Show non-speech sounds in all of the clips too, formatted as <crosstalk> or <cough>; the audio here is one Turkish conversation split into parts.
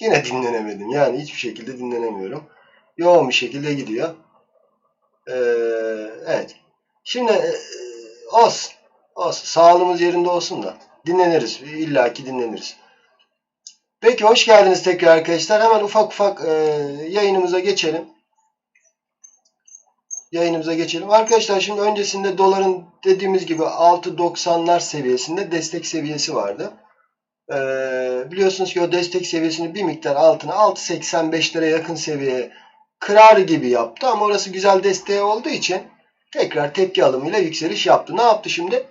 Yine dinlenemedim. Yani hiçbir şekilde dinlenemiyorum. Yoğun bir şekilde gidiyor. Ee, evet. Şimdi e, olsun. Olsun. Sağlığımız yerinde olsun da. Dinleniriz. İlla ki dinleniriz. Peki hoş geldiniz tekrar arkadaşlar. Hemen ufak ufak e, yayınımıza geçelim. Yayınımıza geçelim. Arkadaşlar şimdi öncesinde doların dediğimiz gibi 6.90'lar seviyesinde destek seviyesi vardı. E, biliyorsunuz ki o destek seviyesini bir miktar altına 6.85'lere yakın seviyeye kırar gibi yaptı. Ama orası güzel desteği olduğu için tekrar tepki alımıyla yükseliş yaptı. Ne yaptı şimdi?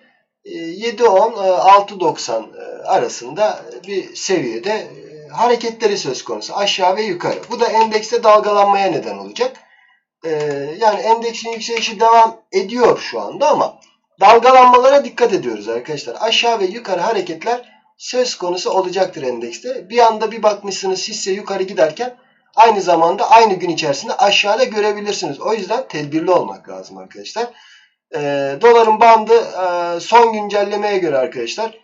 7.10 6.90 arasında bir seviyede e, hareketleri söz konusu. Aşağı ve yukarı. Bu da endekste dalgalanmaya neden olacak. E, yani endeksin yükselişi devam ediyor şu anda ama dalgalanmalara dikkat ediyoruz arkadaşlar. Aşağı ve yukarı hareketler söz konusu olacaktır endekste. Bir anda bir bakmışsınız hisse yukarı giderken aynı zamanda aynı gün içerisinde aşağıda görebilirsiniz. O yüzden tedbirli olmak lazım arkadaşlar. E, doların bandı e, son güncellemeye göre arkadaşlar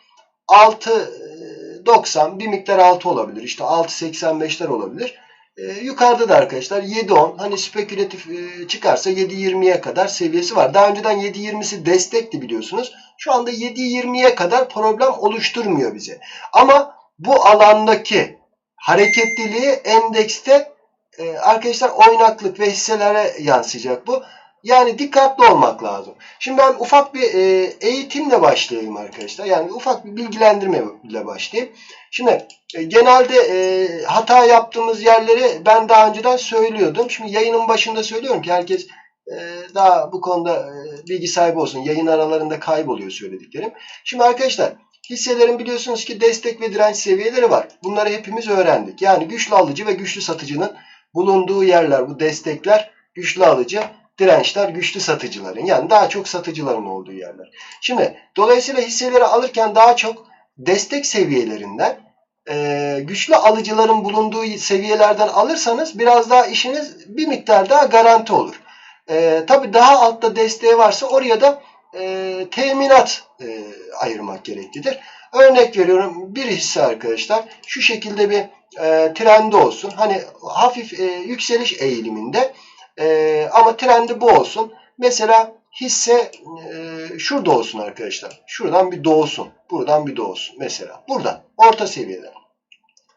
6.90 bir miktar 6 olabilir. İşte 6.85'ler olabilir. E, yukarıda da arkadaşlar 7.10 hani spekülatif e, çıkarsa 7.20'ye kadar seviyesi var. Daha önceden 7.20'si destekti biliyorsunuz. Şu anda 7.20'ye kadar problem oluşturmuyor bize. Ama bu alandaki hareketliliği endekste e, arkadaşlar oynaklık ve hisselere yansıyacak bu. Yani dikkatli olmak lazım. Şimdi ben ufak bir e, eğitimle başlayayım arkadaşlar. Yani ufak bir bilgilendirme ile başlayayım. Şimdi e, genelde e, hata yaptığımız yerleri ben daha önceden söylüyordum. Şimdi yayının başında söylüyorum ki herkes e, daha bu konuda e, bilgi sahibi olsun. Yayın aralarında kayboluyor söylediklerim. Şimdi arkadaşlar hisselerin biliyorsunuz ki destek ve direnç seviyeleri var. Bunları hepimiz öğrendik. Yani güçlü alıcı ve güçlü satıcının bulunduğu yerler bu destekler güçlü alıcı dirençler güçlü satıcıların yani daha çok satıcıların olduğu yerler. Şimdi dolayısıyla hisseleri alırken daha çok destek seviyelerinden e, güçlü alıcıların bulunduğu seviyelerden alırsanız biraz daha işiniz bir miktar daha garanti olur. E, Tabi daha altta desteği varsa oraya da e, teminat e, ayırmak gereklidir. Örnek veriyorum bir hisse arkadaşlar şu şekilde bir e, trendi olsun. Hani hafif e, yükseliş eğiliminde e, ama trendi bu olsun. Mesela hisse e, şurada olsun arkadaşlar. Şuradan bir doğsun. Buradan bir doğsun. Mesela burada. Orta seviyede.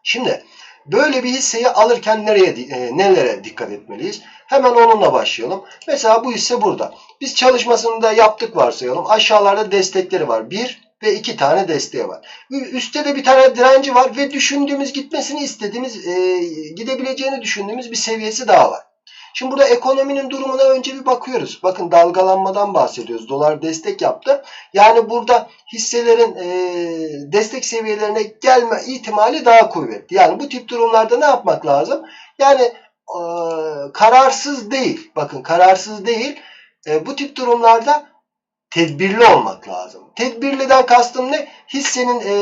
Şimdi böyle bir hisseyi alırken nereye e, nelere dikkat etmeliyiz? Hemen onunla başlayalım. Mesela bu hisse burada. Biz çalışmasını da yaptık varsayalım. Aşağılarda destekleri var. Bir ve iki tane desteği var. Üstte de bir tane direnci var ve düşündüğümüz gitmesini istediğimiz e, gidebileceğini düşündüğümüz bir seviyesi daha var. Şimdi burada ekonominin durumuna önce bir bakıyoruz. Bakın dalgalanmadan bahsediyoruz. Dolar destek yaptı. Yani burada hisselerin e, destek seviyelerine gelme ihtimali daha kuvvetli. Yani bu tip durumlarda ne yapmak lazım? Yani e, kararsız değil. Bakın kararsız değil. E, bu tip durumlarda tedbirli olmak lazım. Tedbirliden kastım ne? Hissenin e,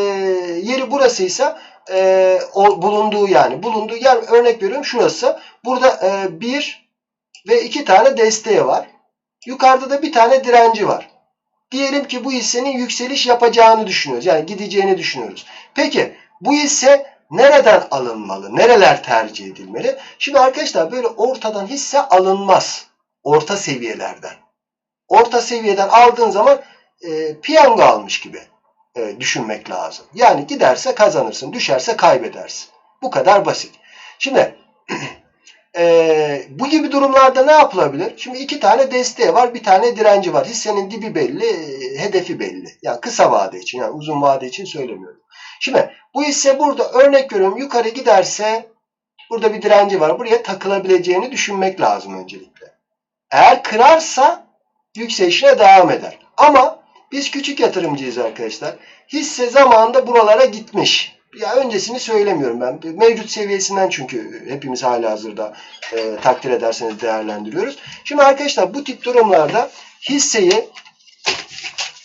yeri burasıysa e, o, bulunduğu yani bulunduğu yer örnek veriyorum şurası. Burada e, ve iki tane desteği var. Yukarıda da bir tane direnci var. Diyelim ki bu hissenin yükseliş yapacağını düşünüyoruz. Yani gideceğini düşünüyoruz. Peki bu hisse nereden alınmalı? Nereler tercih edilmeli? Şimdi arkadaşlar böyle ortadan hisse alınmaz. Orta seviyelerden. Orta seviyeden aldığın zaman e, piyango almış gibi e, düşünmek lazım. Yani giderse kazanırsın, düşerse kaybedersin. Bu kadar basit. Şimdi <clears throat> e, bu gibi durumlarda ne yapılabilir? Şimdi iki tane desteği var, bir tane direnci var. Hissenin dibi belli, hedefi belli. Yani kısa vade için, yani uzun vade için söylemiyorum. Şimdi bu hisse burada örnek veriyorum yukarı giderse burada bir direnci var. Buraya takılabileceğini düşünmek lazım öncelikle. Eğer kırarsa yükselişine devam eder. Ama biz küçük yatırımcıyız arkadaşlar. Hisse zamanında buralara gitmiş ya öncesini söylemiyorum ben. Mevcut seviyesinden çünkü hepimiz hala hazırda e, takdir ederseniz değerlendiriyoruz. Şimdi arkadaşlar bu tip durumlarda hisseyi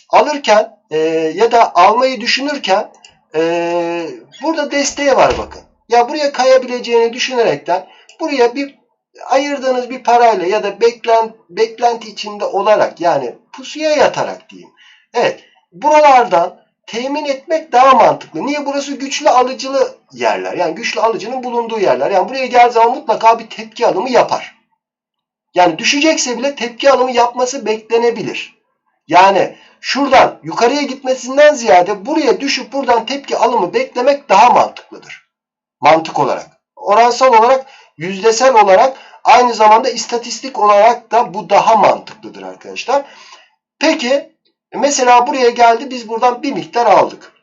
alırken e, ya da almayı düşünürken e, burada desteği var bakın. Ya buraya kayabileceğini düşünerekten buraya bir ayırdığınız bir parayla ya da beklent, beklenti içinde olarak yani pusuya yatarak diyeyim. Evet buralardan temin etmek daha mantıklı. Niye? Burası güçlü alıcılı yerler. Yani güçlü alıcının bulunduğu yerler. Yani buraya geldiği zaman mutlaka bir tepki alımı yapar. Yani düşecekse bile tepki alımı yapması beklenebilir. Yani şuradan yukarıya gitmesinden ziyade buraya düşüp buradan tepki alımı beklemek daha mantıklıdır. Mantık olarak. Oransal olarak, yüzdesel olarak aynı zamanda istatistik olarak da bu daha mantıklıdır arkadaşlar. Peki mesela buraya geldi biz buradan bir miktar aldık.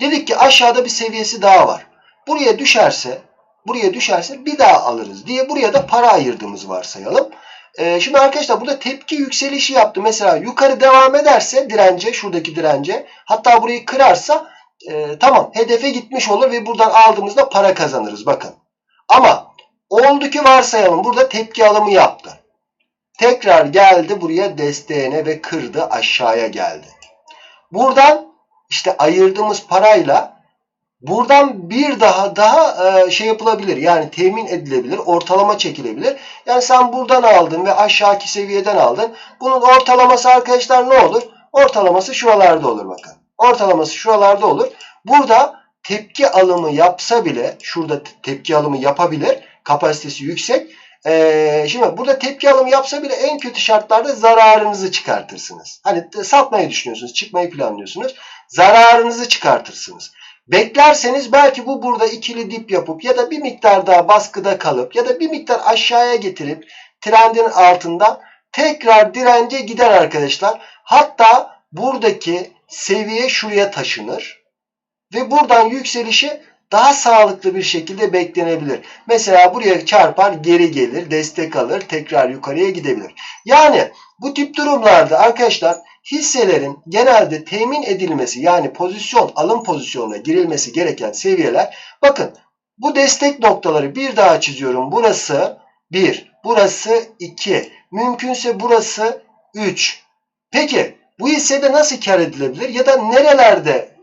Dedik ki aşağıda bir seviyesi daha var. Buraya düşerse buraya düşerse bir daha alırız diye buraya da para ayırdığımızı varsayalım. Ee, şimdi arkadaşlar burada tepki yükselişi yaptı. Mesela yukarı devam ederse dirence, şuradaki dirence hatta burayı kırarsa e, tamam hedefe gitmiş olur ve buradan aldığımızda para kazanırız. Bakın. Ama oldu ki varsayalım burada tepki alımı yaptı. Tekrar geldi buraya desteğine ve kırdı aşağıya geldi. Buradan işte ayırdığımız parayla Buradan bir daha daha e, şey yapılabilir. Yani temin edilebilir. Ortalama çekilebilir. Yani sen buradan aldın ve aşağıki seviyeden aldın. Bunun ortalaması arkadaşlar ne olur? Ortalaması şuralarda olur bakın. Ortalaması şuralarda olur. Burada tepki alımı yapsa bile şurada tepki alımı yapabilir. Kapasitesi yüksek. Ee, şimdi burada tepki alımı yapsa bile en kötü şartlarda zararınızı çıkartırsınız. Hani satmayı düşünüyorsunuz, çıkmayı planlıyorsunuz. Zararınızı çıkartırsınız. Beklerseniz belki bu burada ikili dip yapıp ya da bir miktar daha baskıda kalıp ya da bir miktar aşağıya getirip trendin altından tekrar dirence gider arkadaşlar. Hatta buradaki seviye şuraya taşınır ve buradan yükselişi daha sağlıklı bir şekilde beklenebilir. Mesela buraya çarpar geri gelir, destek alır, tekrar yukarıya gidebilir. Yani bu tip durumlarda arkadaşlar hisselerin genelde temin edilmesi yani pozisyon alım pozisyonuna girilmesi gereken seviyeler bakın bu destek noktaları bir daha çiziyorum. Burası 1, burası 2, mümkünse burası 3. Peki bu hissede nasıl kar edilebilir ya da nerelerde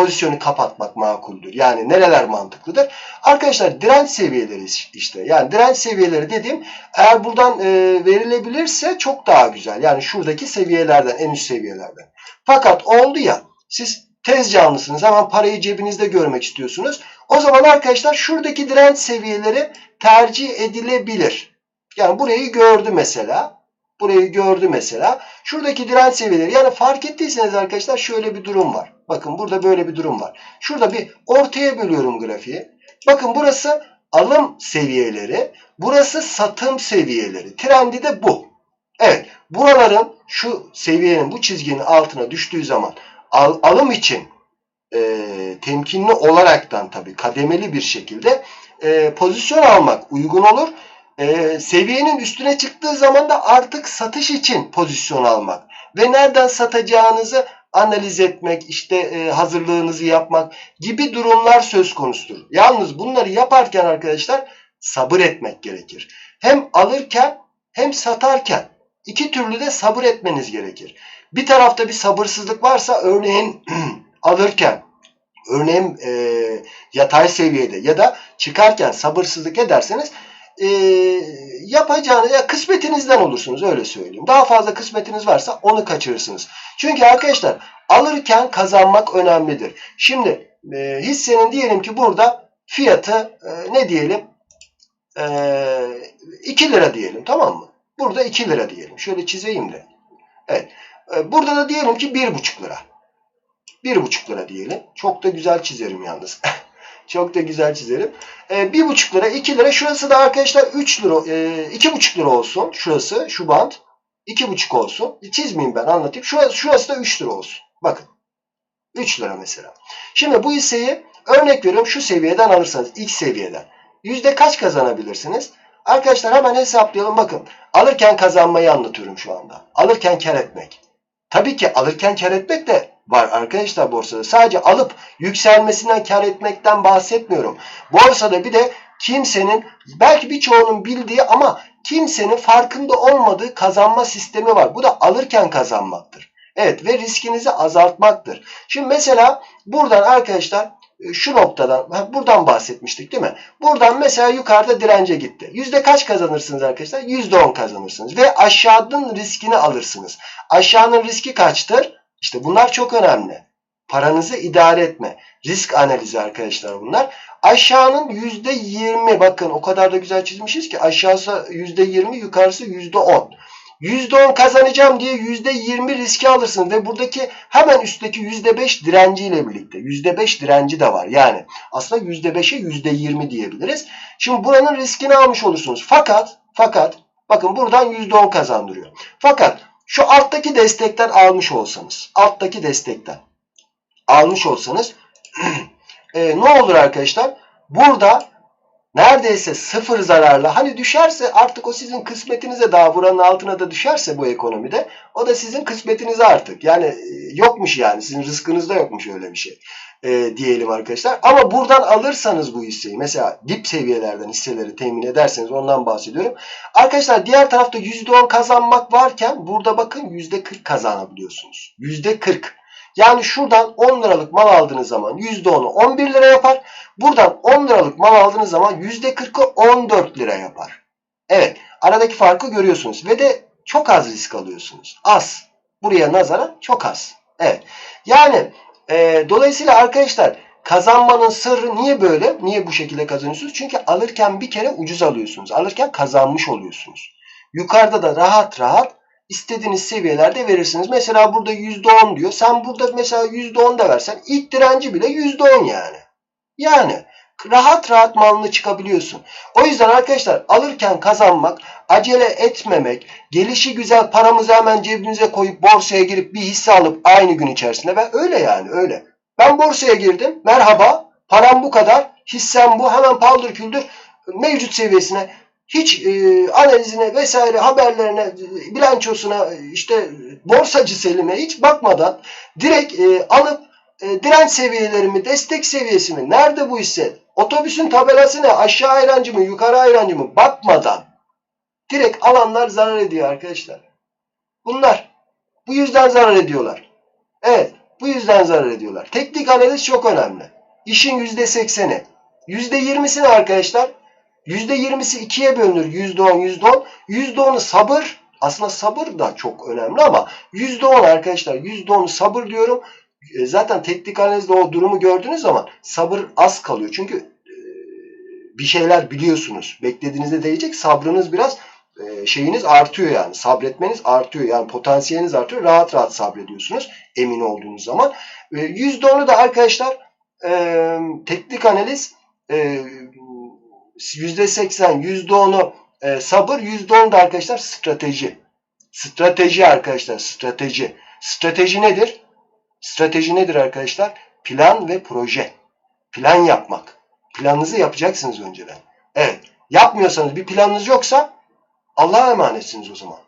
pozisyonu kapatmak makuldür? Yani nereler mantıklıdır? Arkadaşlar direnç seviyeleri işte. Yani direnç seviyeleri dediğim eğer buradan e, verilebilirse çok daha güzel. Yani şuradaki seviyelerden, en üst seviyelerden. Fakat oldu ya siz tez canlısınız. Hemen parayı cebinizde görmek istiyorsunuz. O zaman arkadaşlar şuradaki direnç seviyeleri tercih edilebilir. Yani burayı gördü mesela. Burayı gördü mesela. Şuradaki direnç seviyeleri. Yani fark ettiyseniz arkadaşlar şöyle bir durum var. Bakın burada böyle bir durum var. Şurada bir ortaya bölüyorum grafiği. Bakın burası alım seviyeleri. Burası satım seviyeleri. Trendi de bu. Evet. Buraların şu seviyenin bu çizginin altına düştüğü zaman al, alım için e, temkinli olaraktan tabii kademeli bir şekilde e, pozisyon almak uygun olur. E, seviyenin üstüne çıktığı zaman da artık satış için pozisyon almak ve nereden satacağınızı analiz etmek, işte e, hazırlığınızı yapmak gibi durumlar söz konusudur. Yalnız bunları yaparken arkadaşlar sabır etmek gerekir. Hem alırken hem satarken iki türlü de sabır etmeniz gerekir. Bir tarafta bir sabırsızlık varsa örneğin <clears throat> alırken örneğin e, yatay seviyede ya da çıkarken sabırsızlık ederseniz e, yapacağınız ya kısmetinizden olursunuz öyle söyleyeyim. Daha fazla kısmetiniz varsa onu kaçırırsınız. Çünkü arkadaşlar alırken kazanmak önemlidir. Şimdi e, hissenin diyelim ki burada fiyatı e, ne diyelim e, 2 lira diyelim tamam mı? Burada 2 lira diyelim. Şöyle çizeyim de. Evet. E, burada da diyelim ki 1,5 lira. 1,5 lira diyelim. Çok da güzel çizerim yalnız. <laughs> Çok da güzel çizerim. E, bir buçuk lira, 2 lira. Şurası da arkadaşlar 3 lira, e, iki buçuk lira olsun. Şurası, şu iki buçuk olsun. Çizmeyeyim ben anlatayım. Şurası, şurası da 3 lira olsun. Bakın. 3 lira mesela. Şimdi bu hisseyi örnek veriyorum şu seviyeden alırsanız ilk seviyeden. Yüzde kaç kazanabilirsiniz? Arkadaşlar hemen hesaplayalım bakın. Alırken kazanmayı anlatıyorum şu anda. Alırken kar etmek. Tabii ki alırken kar etmek de var arkadaşlar borsada. Sadece alıp yükselmesinden kar etmekten bahsetmiyorum. Borsada bir de kimsenin belki birçoğunun bildiği ama kimsenin farkında olmadığı kazanma sistemi var. Bu da alırken kazanmaktır. Evet ve riskinizi azaltmaktır. Şimdi mesela buradan arkadaşlar şu noktadan buradan bahsetmiştik değil mi? Buradan mesela yukarıda dirence gitti. Yüzde kaç kazanırsınız arkadaşlar? Yüzde on kazanırsınız. Ve aşağının riskini alırsınız. Aşağının riski kaçtır? İşte bunlar çok önemli. Paranızı idare etme. Risk analizi arkadaşlar bunlar. Aşağının %20 bakın o kadar da güzel çizmişiz ki aşağısı %20 yukarısı %10. %10 kazanacağım diye %20 riski alırsın ve buradaki hemen üstteki %5 direnciyle birlikte. %5 direnci de var. Yani aslında %5'e %20 diyebiliriz. Şimdi buranın riskini almış olursunuz. Fakat fakat bakın buradan %10 kazandırıyor. Fakat şu alttaki destekten almış olsanız, alttaki destekten almış olsanız <clears throat> e, ne olur arkadaşlar? Burada neredeyse sıfır zararla hani düşerse artık o sizin kısmetinize daha buranın altına da düşerse bu ekonomide o da sizin kısmetinize artık. Yani e, yokmuş yani sizin rızkınızda yokmuş öyle bir şey e, diyelim arkadaşlar. Ama buradan alırsanız bu hisseyi mesela dip seviyelerden hisseleri temin ederseniz ondan bahsediyorum. Arkadaşlar diğer tarafta %10 kazanmak varken burada bakın %40 kazanabiliyorsunuz. %40. Yani şuradan 10 liralık mal aldığınız zaman %10'u 11 lira yapar. Buradan 10 liralık mal aldığınız zaman %40'ı 14 lira yapar. Evet aradaki farkı görüyorsunuz ve de çok az risk alıyorsunuz. Az. Buraya nazaran çok az. Evet. Yani e, dolayısıyla arkadaşlar kazanmanın sırrı niye böyle? Niye bu şekilde kazanıyorsunuz? Çünkü alırken bir kere ucuz alıyorsunuz. Alırken kazanmış oluyorsunuz. Yukarıda da rahat rahat istediğiniz seviyelerde verirsiniz. Mesela burada %10 diyor. Sen burada mesela %10 da versen ilk direnci bile %10 yani. Yani rahat rahat malını çıkabiliyorsun. O yüzden arkadaşlar alırken kazanmak, acele etmemek, gelişi güzel paramızı hemen cebimize koyup borsaya girip bir hisse alıp aynı gün içerisinde ve öyle yani öyle. Ben borsaya girdim. Merhaba. Param bu kadar. Hissem bu. Hemen paldır küldür mevcut seviyesine hiç e, analizine vesaire haberlerine, e, bilançosuna, işte borsacı Selim'e hiç bakmadan direkt e, alıp e, direnç seviyelerimi, destek seviyesimi, nerede bu hisse, otobüsün tabelası ne, aşağı ayrancı mı, yukarı ayrancı mı bakmadan direkt alanlar zarar ediyor arkadaşlar. Bunlar bu yüzden zarar ediyorlar. Evet, bu yüzden zarar ediyorlar. Teknik analiz çok önemli. İşin %80'i. %20'sini arkadaşlar %20'si ikiye bölünür. %10, %10. %10'u sabır. Aslında sabır da çok önemli ama %10 arkadaşlar %10'u sabır diyorum. E, zaten teknik analizde o durumu gördüğünüz zaman sabır az kalıyor. Çünkü e, bir şeyler biliyorsunuz. Beklediğinizde değecek. Sabrınız biraz e, şeyiniz artıyor yani. Sabretmeniz artıyor. Yani potansiyeliniz artıyor. Rahat rahat sabrediyorsunuz. Emin olduğunuz zaman. %10'u da arkadaşlar teknik analiz %80, %10'u e, sabır, %10 da arkadaşlar strateji. Strateji arkadaşlar, strateji. Strateji nedir? Strateji nedir arkadaşlar? Plan ve proje. Plan yapmak. Planınızı yapacaksınız önceden. Evet. Yapmıyorsanız bir planınız yoksa Allah'a emanetsiniz o zaman.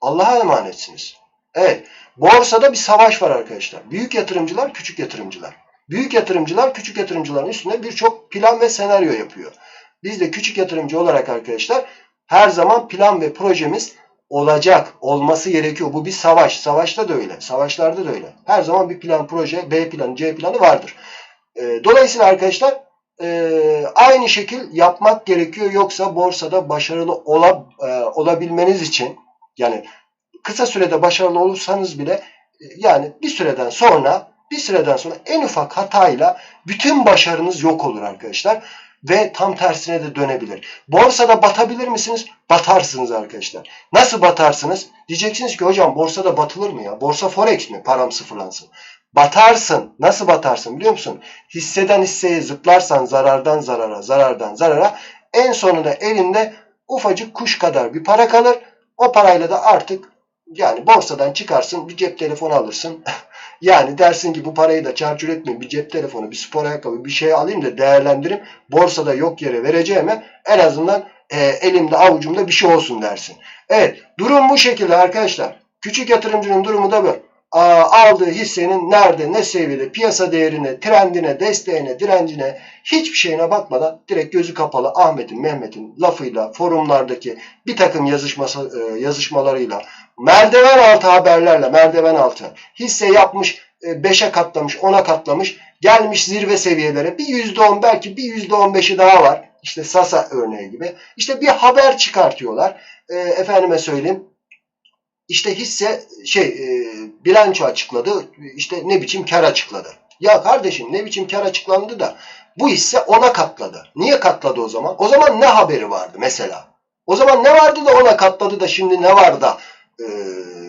Allah'a emanetsiniz. Evet. Borsada bir savaş var arkadaşlar. Büyük yatırımcılar, küçük yatırımcılar. Büyük yatırımcılar küçük yatırımcıların üstünde birçok plan ve senaryo yapıyor. Biz de küçük yatırımcı olarak arkadaşlar her zaman plan ve projemiz olacak, olması gerekiyor. Bu bir savaş. Savaşta da öyle. Savaşlarda da öyle. Her zaman bir plan, proje, B planı, C planı vardır. E, dolayısıyla arkadaşlar e, aynı şekil yapmak gerekiyor. Yoksa borsada başarılı ola, e, olabilmeniz için yani kısa sürede başarılı olursanız bile e, yani bir süreden sonra bir süreden sonra en ufak hatayla bütün başarınız yok olur arkadaşlar ve tam tersine de dönebilir. Borsada batabilir misiniz? Batarsınız arkadaşlar. Nasıl batarsınız? Diyeceksiniz ki hocam borsada batılır mı ya? Borsa forex mi? Param sıfırlansın. Batarsın. Nasıl batarsın biliyor musun? Hisseden hisseye zıplarsan zarardan zarara, zarardan zarara en sonunda elinde ufacık kuş kadar bir para kalır. O parayla da artık yani borsadan çıkarsın bir cep telefonu alırsın. <laughs> Yani dersin ki bu parayı da çarçur etmeyin. Bir cep telefonu, bir spor ayakkabı, bir şey alayım da değerlendireyim. Borsada yok yere vereceğime en azından e, elimde avucumda bir şey olsun dersin. Evet durum bu şekilde arkadaşlar. Küçük yatırımcının durumu da bu. Aldığı hissenin nerede, ne seviyede, piyasa değerine, trendine, desteğine, direncine hiçbir şeyine bakmadan direkt gözü kapalı Ahmet'in, Mehmet'in lafıyla, forumlardaki bir takım yazışması, e, yazışmalarıyla merdiven altı haberlerle merdiven altı hisse yapmış 5'e katlamış 10'a katlamış gelmiş zirve seviyelere bir %10 belki bir %15'i daha var işte Sasa örneği gibi işte bir haber çıkartıyorlar e, efendime söyleyeyim işte hisse şey e, bilanço açıkladı. işte ne biçim kar açıkladı. Ya kardeşim ne biçim kar açıklandı da bu hisse ona katladı. Niye katladı o zaman? O zaman ne haberi vardı mesela? O zaman ne vardı da ona katladı da şimdi ne var da e,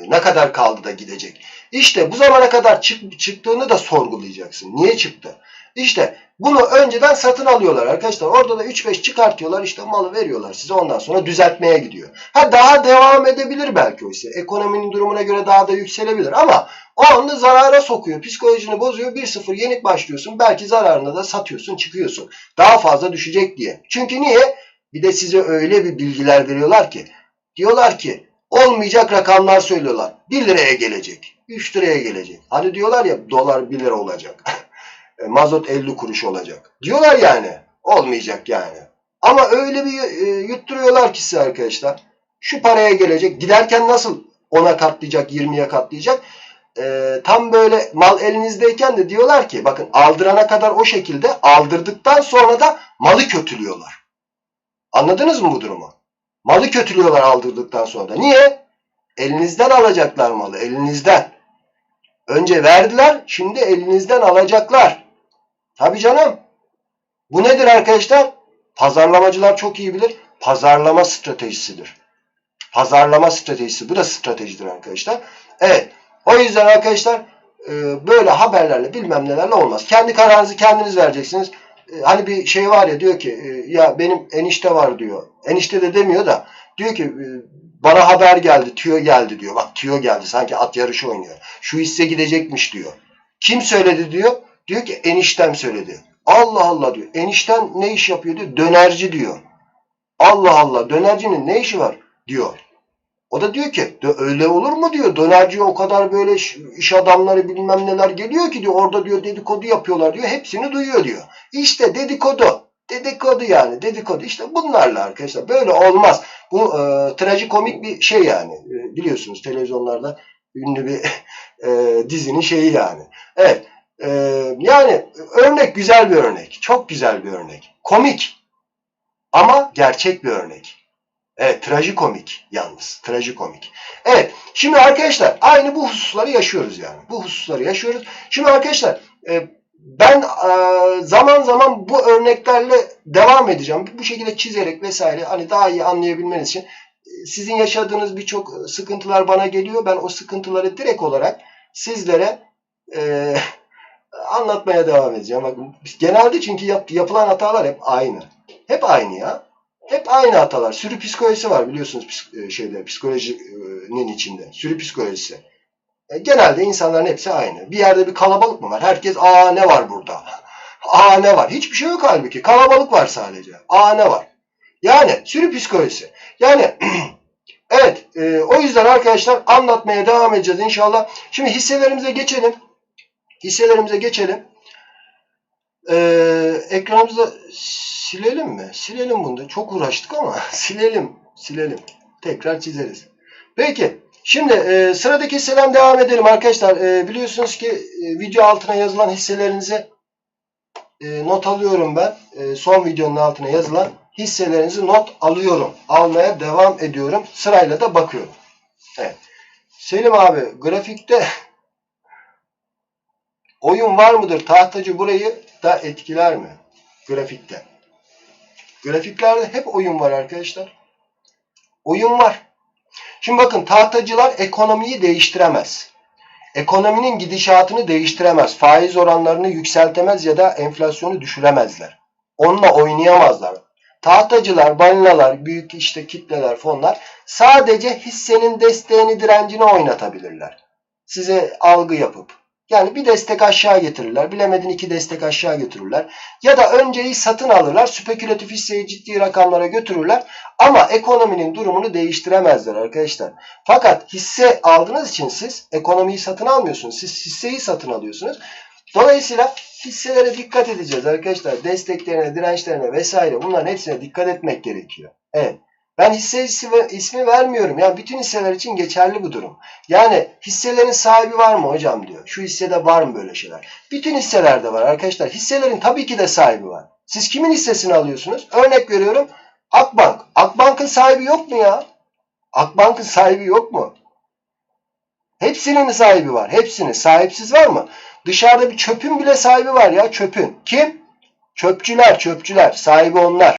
ne kadar kaldı da gidecek? İşte bu zamana kadar çık, çıktığını da sorgulayacaksın. Niye çıktı? İşte bunu önceden satın alıyorlar arkadaşlar. Orada da 3-5 çıkartıyorlar işte malı veriyorlar size ondan sonra düzeltmeye gidiyor. Ha daha devam edebilir belki o ise. Ekonominin durumuna göre daha da yükselebilir ama o anda zarara sokuyor. Psikolojini bozuyor. 1-0 yenik başlıyorsun. Belki zararında da satıyorsun çıkıyorsun. Daha fazla düşecek diye. Çünkü niye? Bir de size öyle bir bilgiler veriyorlar ki. Diyorlar ki olmayacak rakamlar söylüyorlar. 1 liraya gelecek. 3 liraya gelecek. Hani diyorlar ya dolar 1 lira olacak. <laughs> E, mazot 50 kuruş olacak. Diyorlar yani. Olmayacak yani. Ama öyle bir e, yutturuyorlar ki size arkadaşlar. Şu paraya gelecek. Giderken nasıl ona katlayacak, 20'ye katlayacak. E, tam böyle mal elinizdeyken de diyorlar ki bakın aldırana kadar o şekilde aldırdıktan sonra da malı kötülüyorlar. Anladınız mı bu durumu? Malı kötülüyorlar aldırdıktan sonra da. Niye? Elinizden alacaklar malı. Elinizden. Önce verdiler. Şimdi elinizden alacaklar. Tabii canım. Bu nedir arkadaşlar? Pazarlamacılar çok iyi bilir. Pazarlama stratejisidir. Pazarlama stratejisi. Bu da stratejidir arkadaşlar. Evet. O yüzden arkadaşlar e, böyle haberlerle bilmem nelerle olmaz. Kendi kararınızı kendiniz vereceksiniz. E, hani bir şey var ya diyor ki e, ya benim enişte var diyor. Enişte de demiyor da diyor ki bana haber geldi, tüyo geldi diyor. Bak tüyo geldi sanki at yarışı oynuyor. Şu hisse gidecekmiş diyor. Kim söyledi diyor. Diyor ki eniştem söyledi. Allah Allah diyor. Enişten ne iş yapıyor diyor. Dönerci diyor. Allah Allah dönercinin ne işi var diyor. O da diyor ki öyle olur mu diyor. Dönerciye o kadar böyle iş adamları bilmem neler geliyor ki diyor. Orada diyor dedikodu yapıyorlar diyor. Hepsini duyuyor diyor. İşte dedikodu. Dedikodu yani dedikodu. İşte bunlarla arkadaşlar. Böyle olmaz. Bu e, trajikomik bir şey yani. E, biliyorsunuz televizyonlarda ünlü bir <laughs> e, dizinin şeyi yani. Evet. E, yani örnek güzel bir örnek. Çok güzel bir örnek. Komik. Ama gerçek bir örnek. Evet, trajikomik yalnız. Trajikomik. Evet, şimdi arkadaşlar aynı bu hususları yaşıyoruz yani. Bu hususları yaşıyoruz. Şimdi arkadaşlar e, ben e, zaman zaman bu örneklerle devam edeceğim. Bu şekilde çizerek vesaire hani daha iyi anlayabilmeniz için e, sizin yaşadığınız birçok sıkıntılar bana geliyor. Ben o sıkıntıları direkt olarak sizlere e, <laughs> anlatmaya devam edeceğim. Bakın, genelde çünkü yap, yapılan hatalar hep aynı. Hep aynı ya. Hep aynı hatalar. Sürü psikolojisi var biliyorsunuz e, şeyde psikolojinin içinde. Sürü psikolojisi. E, genelde insanların hepsi aynı. Bir yerde bir kalabalık mı var? Herkes aa ne var burada? <laughs> Aa ne var? Hiçbir şey yok halbuki. Kalabalık var sadece. Aa ne var? Yani sürü psikolojisi. Yani <clears throat> evet e, o yüzden arkadaşlar anlatmaya devam edeceğiz inşallah. Şimdi hisselerimize geçelim. Hisselerimize geçelim. Ee, ekranımızda silelim mi? Silelim bunu. Çok uğraştık ama <laughs> silelim. Silelim. Tekrar çizeriz. Peki. Şimdi e, sıradaki hisseden devam edelim arkadaşlar. E, biliyorsunuz ki e, video altına yazılan hisselerinizi e, not alıyorum ben. E, son videonun altına yazılan hisselerinizi not alıyorum. Almaya devam ediyorum. Sırayla da bakıyorum. Evet. Selim abi grafikte <laughs> oyun var mıdır? Tahtacı burayı da etkiler mi? Grafikte. Grafiklerde hep oyun var arkadaşlar. Oyun var. Şimdi bakın tahtacılar ekonomiyi değiştiremez. Ekonominin gidişatını değiştiremez. Faiz oranlarını yükseltemez ya da enflasyonu düşüremezler. Onunla oynayamazlar. Tahtacılar, balinalar, büyük işte kitleler, fonlar sadece hissenin desteğini, direncini oynatabilirler. Size algı yapıp. Yani bir destek aşağı getirirler. Bilemedin iki destek aşağı götürürler. Ya da önceyi satın alırlar. Spekülatif hisseyi ciddi rakamlara götürürler. Ama ekonominin durumunu değiştiremezler arkadaşlar. Fakat hisse aldığınız için siz ekonomiyi satın almıyorsunuz. Siz hisseyi satın alıyorsunuz. Dolayısıyla hisselere dikkat edeceğiz arkadaşlar. Desteklerine, dirençlerine vesaire bunların hepsine dikkat etmek gerekiyor. Evet. Ben hisse ismi vermiyorum. Yani bütün hisseler için geçerli bu durum. Yani hisselerin sahibi var mı hocam diyor. Şu hissede var mı böyle şeyler? Bütün hisselerde var arkadaşlar. Hisselerin tabii ki de sahibi var. Siz kimin hissesini alıyorsunuz? Örnek veriyorum. Akbank. Akbank'ın sahibi yok mu ya? Akbank'ın sahibi yok mu? Hepsinin sahibi var. Hepsinin. Sahipsiz var mı? Dışarıda bir çöpün bile sahibi var ya çöpün. Kim? Çöpçüler, çöpçüler. Sahibi onlar.